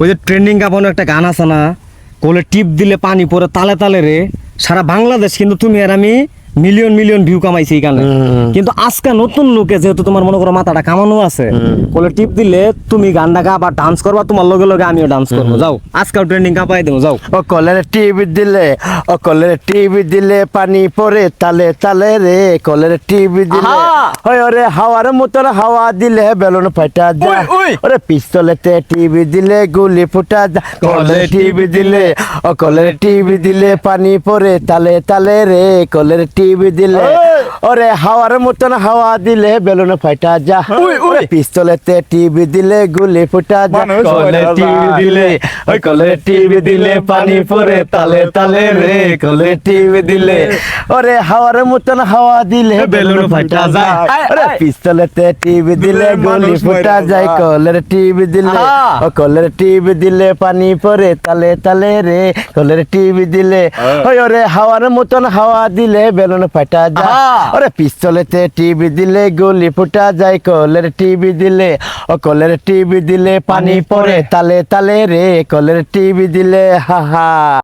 ওই যে ট্রেন্ডিং কাপানো একটা গান আছে না, কোলে টিপ দিলে পানি পরে তালে তালে রে। সারা বাংলাদেশ কিন্তু তুমি আর আমি মিলিয়ন মিলিয়ন ভিউ কামাইছি এই গানে। কিন্তু আজকে নতুন লোকে যেহেতু তোমার মনে করো মাথাটা কামানো আছে কোলে টিপ দিলে তুমি গানটা গাবা ডান্স করবা তোমার লগে লগে আমিও ডান্স করব। যাও আজকাল ট্রেন্ডিং কাপাই দেবো যাও। ও কলের টিভি দিলে ও কলের টিভি দিলে পানি পরে তালে তালে রে কলের টিভি দিলে! ওই ওরে হাওয়ার মতন হাওয়া দিলে বেলুন ফাটা ওই! ওরে পিস্তলেতে টিভি দিলে গুলি ফুটা যা। কলের টিভি দিলে ও কলের টিভি দিলে পানি পরে তালে তালে রে কলের টিভি দিলে ওরে হাওয়ার মতন হাওয়া দিলে বেলুন ফাটা যা। পিস্তলেতে টিভি দিলে গুলি ফুটা যা। বলে টিভি দিলে ওই কলের টিভি দিলে পানি পরে তালে তালে রে। কলের টিভি দিলে ওরে হাওয়ার মতন হাওয়া দিলে বেলুন ফাটা যায়। ওরে পিস্তলেতে টিভি দিলে গুলি ফুটা যায়। কলের টিভি দিলে ও কলের টিভি দিলে পানি পরে তালে তালে রে। কলের টিভি দিলে ওই ওরে হাওয়ার মতন হাওয়া দিলে বেলুন ফাটা যায় আহা। ওরে পিস্তলেতে টিভি দিলে গুলি ফুটা যায়, কলের টিভি দিলে, ও কলের টিভি দিলে পানি পরে তালে তালে রে, কলের টিভি দিলে, হা হা।